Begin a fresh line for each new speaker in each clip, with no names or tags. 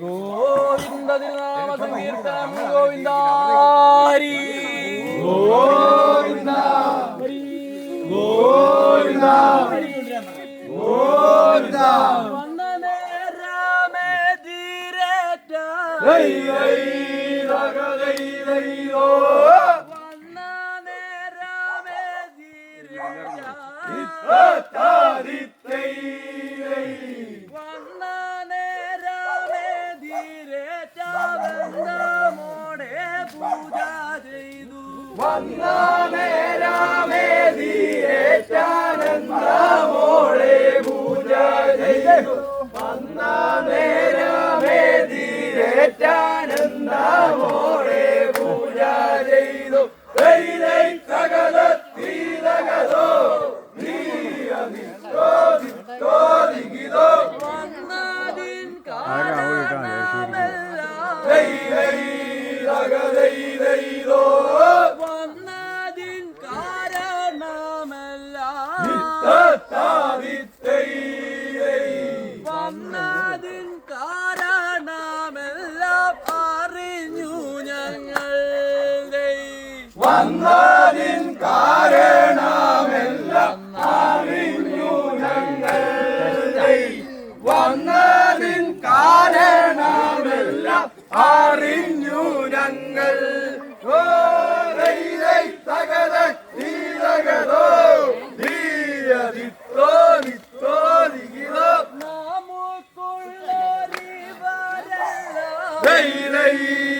గోవింద నామ సంకీర్తనం గోవింద హరి గోవింద
గోవింద గోవింద
వందనే రామే ధీరేట రై
రై రగ రై రై One love. വന്നതിൻ കാരണമെല്ലാം അറിഞ്ഞു ഞങ്ങൾ. വന്നതിൻ കാരണമെല്ലാം അറിഞ്ഞു ഞങ്ങൾ.
Hey,
ദൈ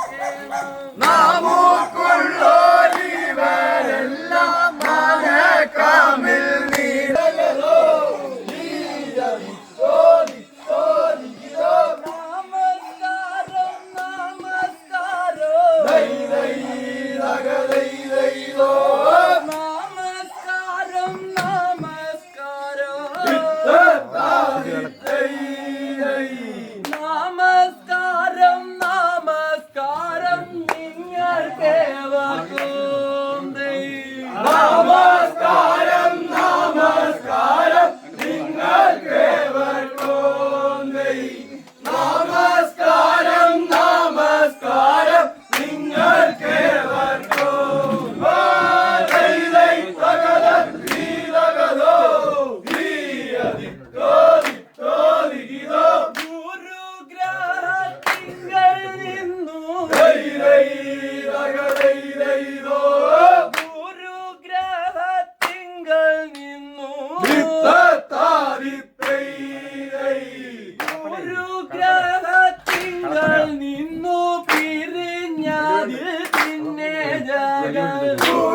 que va
¡Vamos!
ഗുരുഗ്രഹത്തിങ്കൽ നിന്നു പിരിഞ്ഞതിൽ പിന്നെ ഗുരു